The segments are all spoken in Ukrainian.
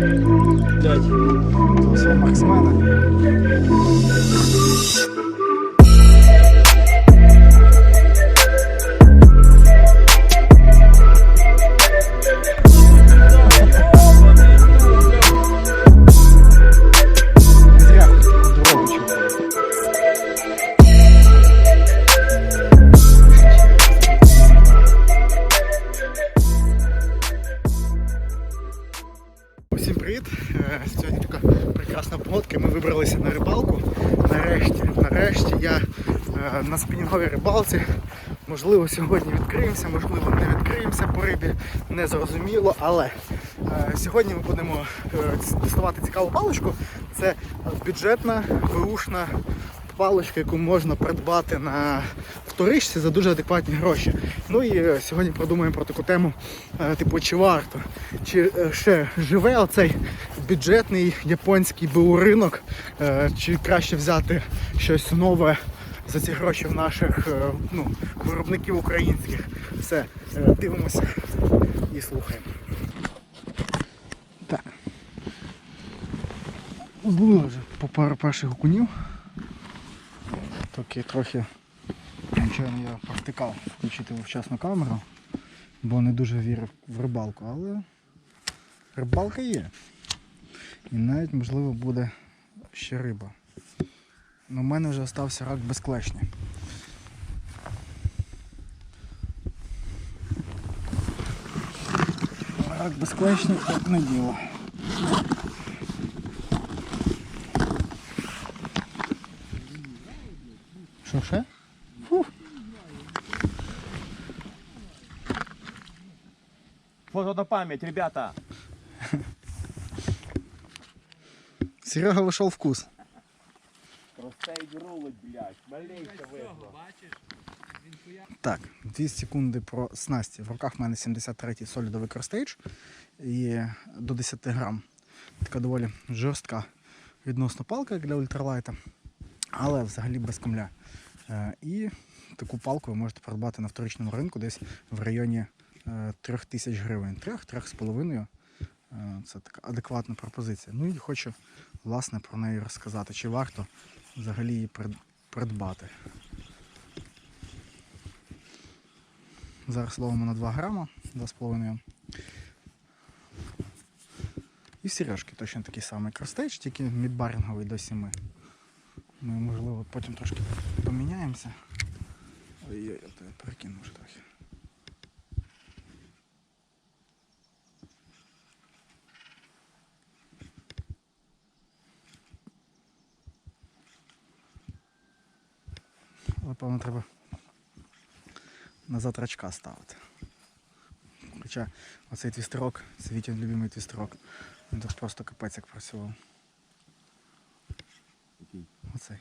Блять. Того свого марксмена. Сьогодні така прекрасна погодка. Ми вибралися на рибалку. Нарешті, нарешті я е, на спінінговій рибалці. Можливо, сьогодні відкриємося, можливо, не відкриємося по рибі, не зрозуміло. Але е, сьогодні ми будемо е, тестувати цікаву паличку. Це бюджетна, виушна паличка, яку можна придбати на вторичці за дуже адекватні гроші. Ну і е, сьогодні подумаємо про таку тему, е, типу, чи варто, чи е, ще живе оцей бюджетний японський БУ-ринок, е, чи краще взяти щось нове за ці гроші в наших е, ну, виробників українських. Все, е, дивимося і слухаємо. Так. Зловили вже по пару перших окунів. Таки трохи нічого я провтикав включити вчасну камеру, бо не дуже вірив в рибалку, але рибалка є. І навіть можливо буде ще риба. Ну, У мене вже залишився рак без клешні. Рак без клешні так не діло. Що ще? Фото на память, ребята. Серега вийшов вкус. Простей рулить, блядь. Малейся вийшло. Так, 2 секунди про снасті. В руках в мене 73-й солідовий кростейдж і до 10 грам. Така доволі жорстка відносно палка, для ультралайта, але взагалі без камля. Е, І таку палку ви можете придбати на вторичному ринку десь в районі е, 3 тисяч гривень. 3-3,5. Е, Це така адекватна пропозиція. Ну і хочу власне про неї розказати, чи варто взагалі її придбати. Зараз ловимо на 2 грама, 2,5. І сережки точно такий самий кростеч, тільки мідбаринговий до 7. Ми, можливо, потім трошки поміняємося. Ой-ой, я тебе перекину вже трохи. Але, певно, треба назад рачка ставити. Хоча оцей твістерок, це Вітін любимий твістерок. Він тут просто капець як працював. Який? Оцей.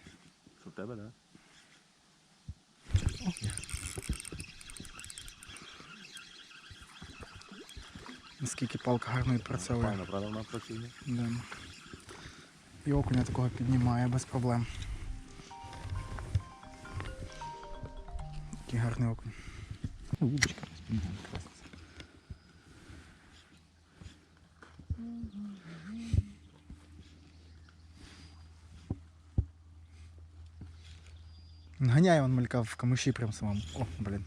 Що в тебе, да? Наскільки палка гарно відпрацьовує. Файно, правда, вона працює. Да. І окуня такого піднімає без проблем. Такий гарний окунь. Ну, Вудочка спінінг красна. Ганяє он малька в камиші прям самому. О, блін.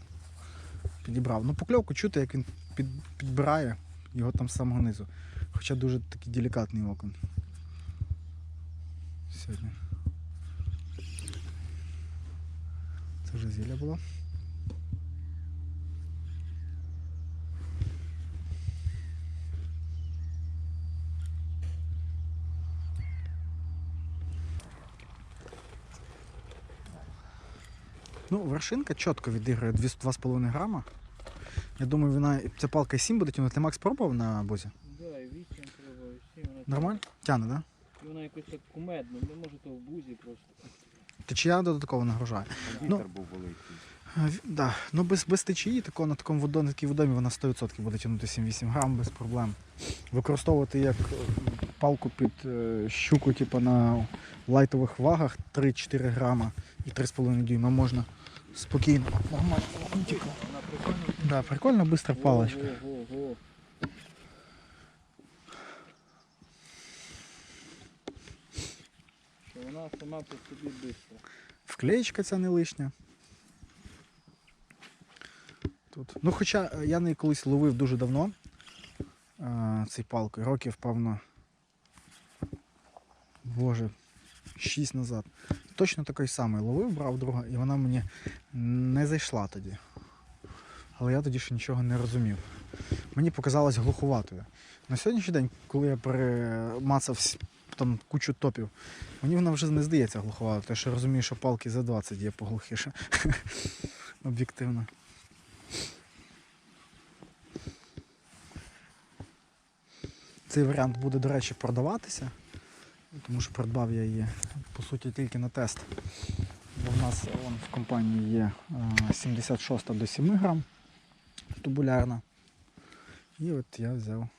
Підібрав. Ну покльовку чути, як він під, підбирає його там з самого низу. Хоча дуже такий делікатний окон. Сьогодні. Це вже зілля було. Ну, вершинка чітко відіграє 2,5 грама. Я думаю, вона ця палка 7 буде тягнути. Ти Макс пробував на бозі? Да, і вісім треба, і всі вона Нормально? Тяне, так? Да? І вона якось так кумедно, не може то в бузі просто. Течія додатково нагружає. Ну, Вітер був великий. А, ві- Да. Ну без, без течії, такого, на такому водо, на такій водомі вона 100% буде тягнути 7-8 грам без проблем. Використовувати як е, палку під е, щуку, типу на лайтових вагах 3-4 грама і 3,5 дюйма можна Спокійно. Нормально. прикольно. Да, прикольно, быстро палочка. Вона сама по собі бистра. Вклеєчка ця не лишня. Тут. Ну Хоча е, я не колись ловив дуже давно а, цей палкою, років, певно. Боже, 6 назад. Точно такий самий ловив, брав друга, і вона мені не зайшла тоді. Але я тоді ще нічого не розумів. Мені показалось глуховатою. На сьогоднішній день, коли я перемацав там кучу топів, Мені вона вже не здається глуховато, тому що я розумію, що палки за 20 є поглухіше. Об'єктивно. Цей варіант буде, до речі, продаватися, тому що придбав я її по суті тільки на тест. Бо в нас вон, в компанії є е, 76 до 7 грам тубулярна. І от я взяв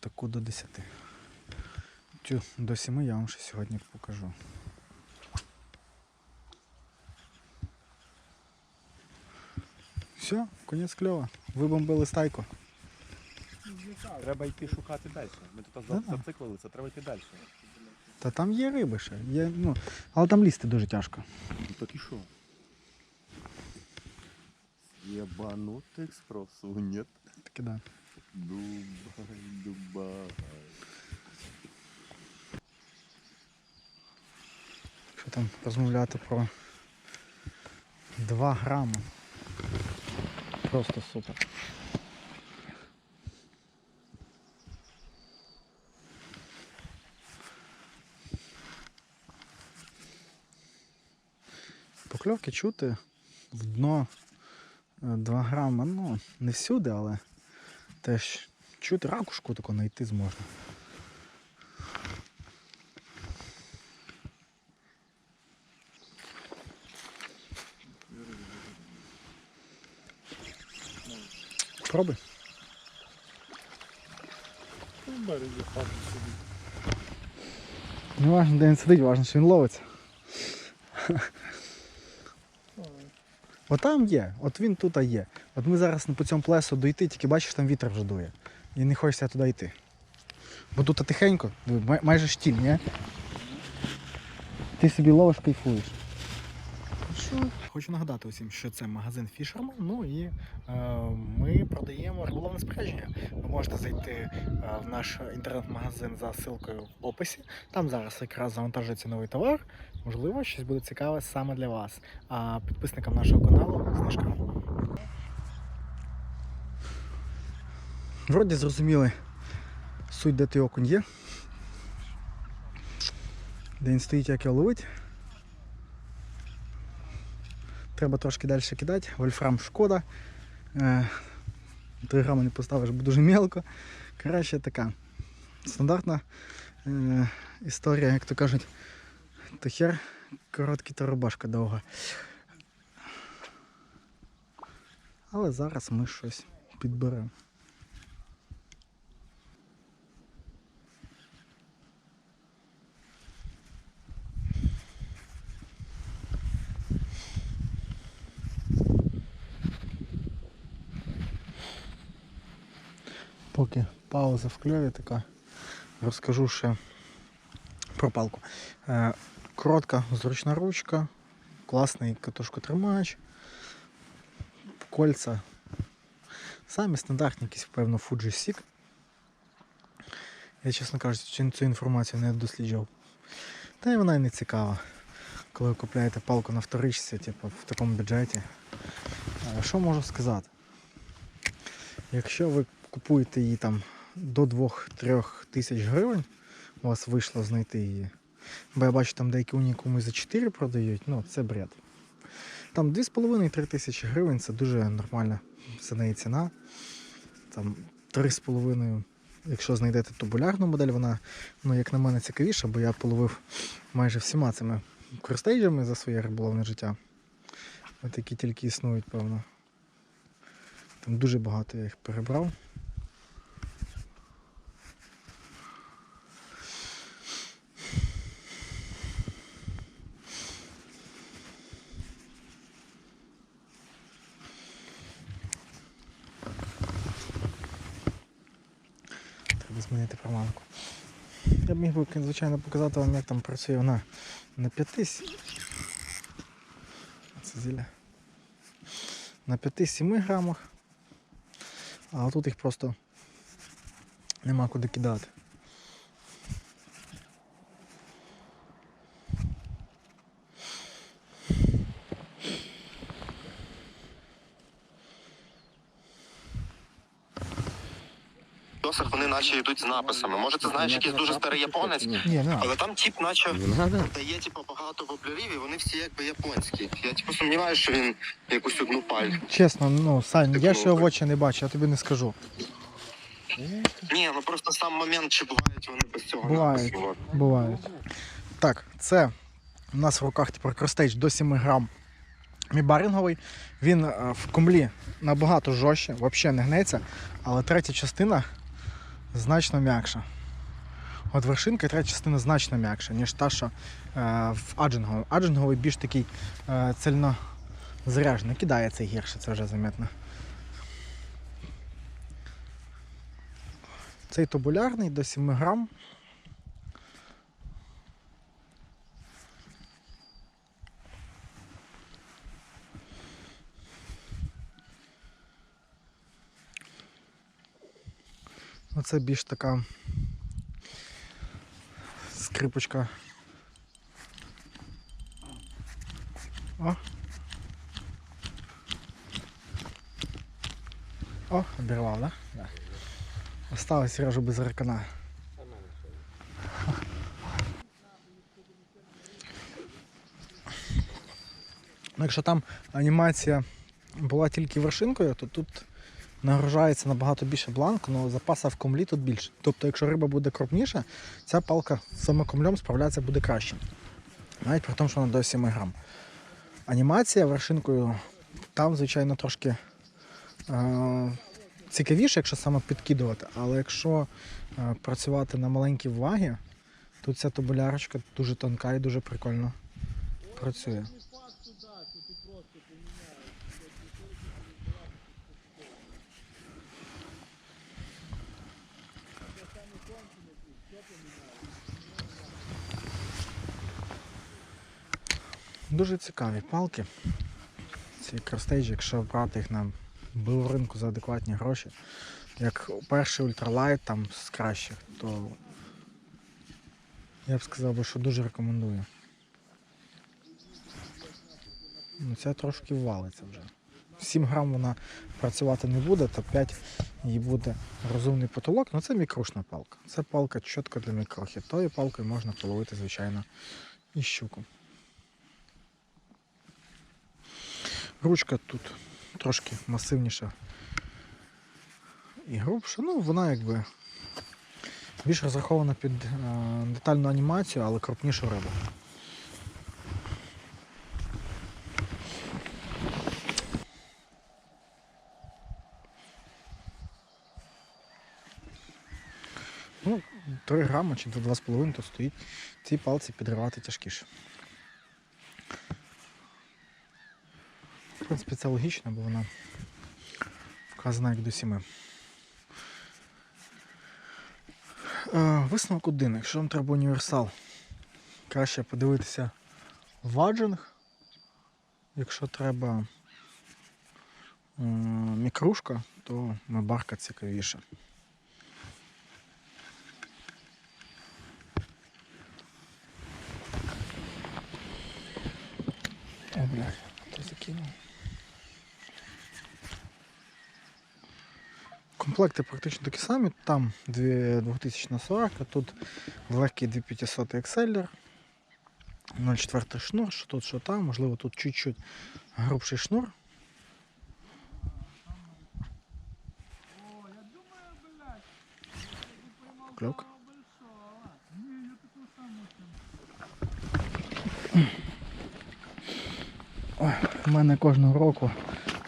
таку до 10. Цю до 7 я вам ще сьогодні покажу. Все, конець кльова. Вибомбили стайку. Треба йти шукати далі. Ми тут Да-да. зациклилися, треба йти далі. Та там є риби ще. Є, ну, але там лізти дуже тяжко. Ну так і що? Єбанутих спросу нет. Таки да. Дубай, Дубай. Що там розмовляти про 2 грами. Просто супер. Покльовки чути в дно 2 грама, ну, не всюди, але теж чути ракушку таку знайти зможна. Пробуй. Не важно, де він сидить, важно, що він ловиться. От там є, от він тут є. От ми зараз по цьому плесу дойти, тільки бачиш, там вітер вже дує. І не хочеться туди йти. Бо тут тихенько, май- майже штіль, ні? Ти собі ловиш, кайфуєш. Хочу нагадати усім, що це магазин Fisherman, ну і е, ми продаємо риболовне спорядження. Ви можете зайти е, в наш інтернет-магазин за ссылкою в описі. Там зараз якраз завантажується новий товар. Можливо, щось буде цікаве саме для вас. А підписникам нашого каналу знижка. Вроді зрозуміли суть, де той окунь є. Де він стоїть, як його ловить. Треба трошки далі кидати. Вольфрам шкода. Е, 3 грами не поставиш, бо дуже мелко. Коротше, така стандартна е, історія, як то кажуть, то хер короткий, то рубашка довга. Але зараз ми щось підберемо. Поки пауза в кльові така, розкажу ще про палку. Е, коротка зручна ручка, класний катушкотримач, кольця. Самі стандартні якісь, певно, Fuji Seek. Я, чесно кажучи, цю інформацію не досліджував. Та й вона і не цікава. Коли ви купляєте палку на вторичці, типу, в такому бюджеті. Е, Що можу сказати? Якщо ви купуєте її там до 2-3 тисяч гривень, у вас вийшло знайти її. Бо я бачу, там деякі унікуми за 4 продають, ну це бред. Там 2,5-3 тисячі гривень це дуже нормальна за неї ціна. Там 3,5, якщо знайдете тубулярну модель, вона, ну, як на мене, цікавіша, бо я половив майже всіма цими кростейджами за своє риболовне життя. От які тільки існують, певно. Там дуже багато я їх перебрав. Треба змінити приманку. Я б міг би, звичайно, показати вам, як там працює вона на 5 Це зілля. На 5-7 грамах. А тут їх просто нема куди кидати. Досах вони наче йдуть з написами. Може, ти знаєш якийсь дуже старий японець, але там тип, наче дає типу, багато воблерів, і вони всі якби японські. Я типу сумніваюся, що він якусь одну паль. Чесно, ну, Сань, я ж його в очі не бачу, я тобі не скажу. Ні, ну просто сам момент, чи бувають вони без цього Бувають. Бувають. Так, це у нас в руках тепер кростейдж до 7 грам. Мібаринговий. Він е, в комлі набагато жорстче, взагалі не гнеться, але третя частина значно м'якша. От вершинка третя частина значно м'якша, ніж та, що е, в аджинговому. Аджинговий більш такий е, цельно заряджений. Кидає цей гірше, це вже замітно. Цей тубулярний до 7 грам. Оце більш така скрипочка. О. О, обірвав, да? Да. Осталось Сережу без ракана. Ну, якщо там анімація була тільки вершинкою, то тут нагружається набагато більше бланк, але запаса в комлі тут більше. Тобто, якщо риба буде крупніша, ця палка з саме комлем справлятися буде краще. Навіть при тому, що вона до 7 грам. Анімація вершинкою там, звичайно, трошки е- цікавіше, якщо саме підкидувати, але якщо е, працювати на маленькій вагі, тут ця тубулярочка дуже тонка і дуже прикольно працює. Дуже цікаві палки. Ці кростейджі, якщо брати їх на ринку за адекватні гроші. Як перший ультралайт там з кращих, то я б сказав, що дуже рекомендую. Ну, Ця трошки валиться вже. 7 грам вона працювати не буде, то 5 їй буде розумний потолок. Ну це мікрушна палка. Це палка чітко для мікрохи. Тою палкою можна половити, звичайно, і щуку. Ручка тут трошки масивніша і грубша. Ну, вона якби більш розрахована під е, детальну анімацію, але крупнішу рибу. Ну, 3 грами чи 2,5 то стоїть ці палці підривати тяжкіше. В принципі, це логічно, бо вона вказана як до 7. Е, висновок один. Якщо вам треба універсал, краще подивитися ваджинг. Якщо треба мікрушка, то мебарка цікавіша. О, блядь, то закинув. Комплекти практично такі самі. Там 2040, а тут легкий 2500 XLR. 0,4 шнур, що тут, що там, можливо, тут чуть-чуть грубший шнур. Кльок. Ой, у мене кожного року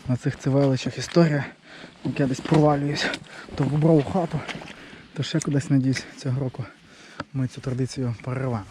на цих цивеличах історія, як я десь провалююсь то в боброву хату, то ще кудись надіюсь цього року ми цю традицію перервемо.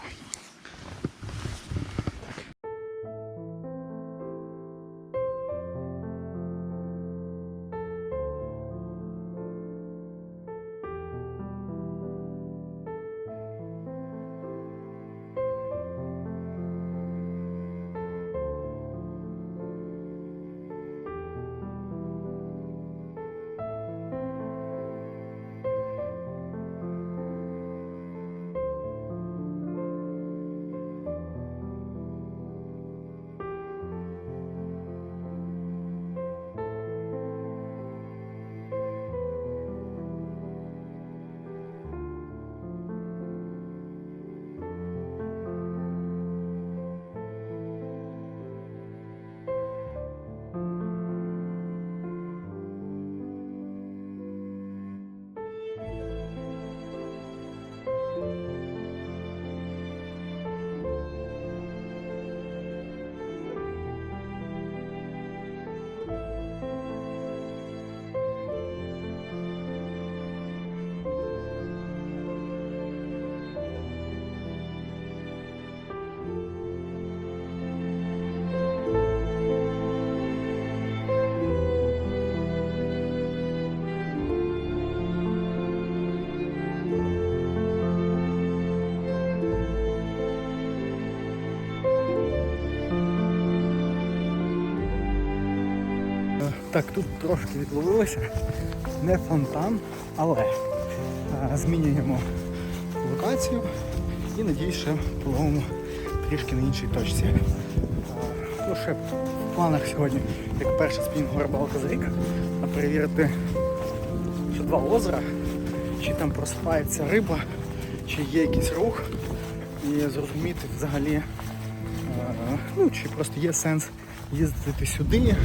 Так, тут трошки відловилося. Не фонтан, але е, змінюємо локацію і надіюсь, ще половимо трішки на іншій точці. Е, Ну, ще в планах сьогодні, як перша спінгова рибалка за рік, а перевірити ще два озера, чи там просипається риба, чи є якийсь рух, і зрозуміти взагалі, е, ну, чи просто є сенс їздити сюди,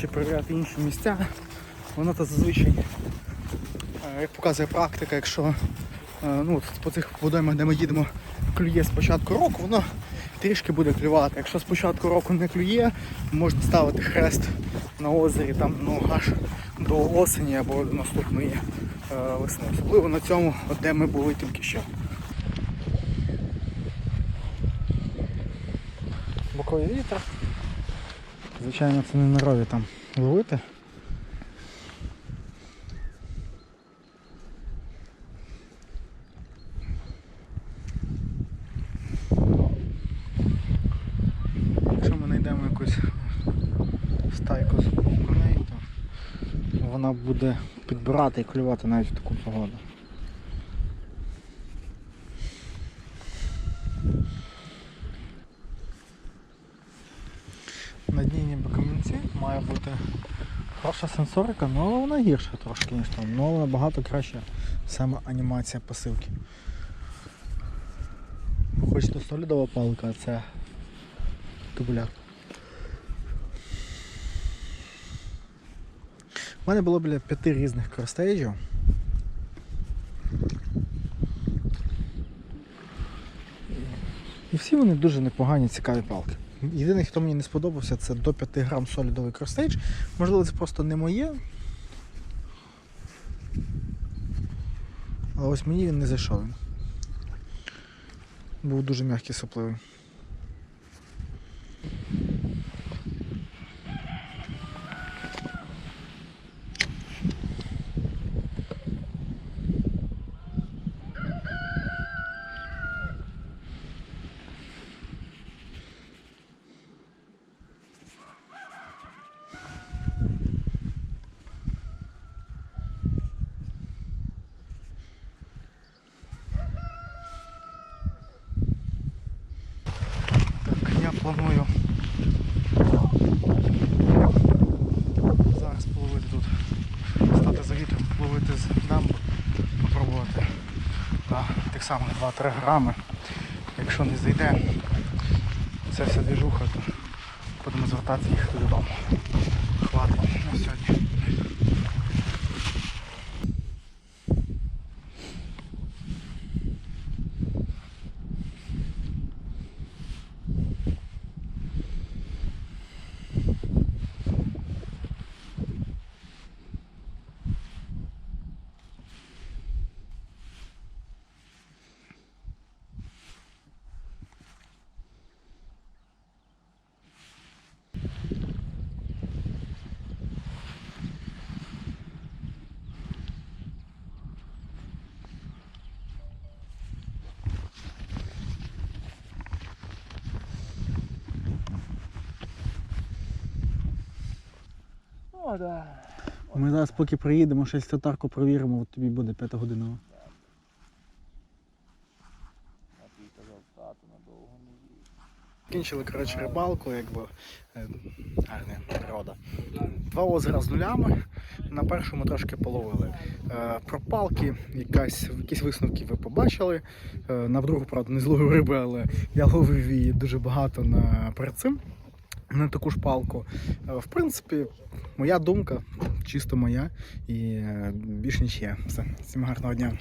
чи перевіряти інші місця. Воно то зазвичай, е, як показує практика, якщо е, ну, от по цих водоймах, де ми їдемо, клює з початку року, воно трішки буде клювати. Якщо з початку року не клює, можна ставити хрест на озері там, ну, аж до осені або до наступної е, весни. Особливо на цьому, от де ми були тільки що. Боковий вітер. Звичайно, це не нарові там ловити. Якщо ми знайдемо якусь стайку з коней, то вона буде підбирати і клювати навіть в таку погоду. Хороша сенсорика, ну, але вона гірша трошки, ніж там. Ну, але набагато краще саме анімація посилки. Хоч то солідова палка, а це тубуляр. У мене було біля п'яти різних кростейджів. І всі вони дуже непогані, цікаві палки. Єдиний, хто мені не сподобався, це до 5 грам солідовий кростейдж. Можливо, це просто не моє. Але ось мені він не зайшов. Був дуже м'який сопливий. Так, я планую зараз половити тут, стати за вітром, половити з дамбу, попробувати самих 2-3 грами. Якщо не зайде ця вся двіжуха, то будемо звертатися їхати додому. Хватить на сьогодні. О, да. Ми зараз поки приїдемо, ще статарку провіримо, от тобі буде 5 година. А ти казав, тато надовго не їде. Кінчили коротше, рибалку, якби е, гарна природа. Два озера з нулями. На першому трошки половили. Е, Про палки, якась, якісь висновки ви побачили. Е, На другу, правда, не зловив риби, але я ловив її дуже багато на перед цим. На таку ж палку. Е, В принципі, моя думка, чисто моя, і більше більш ніч є. Все, всім гарного дня.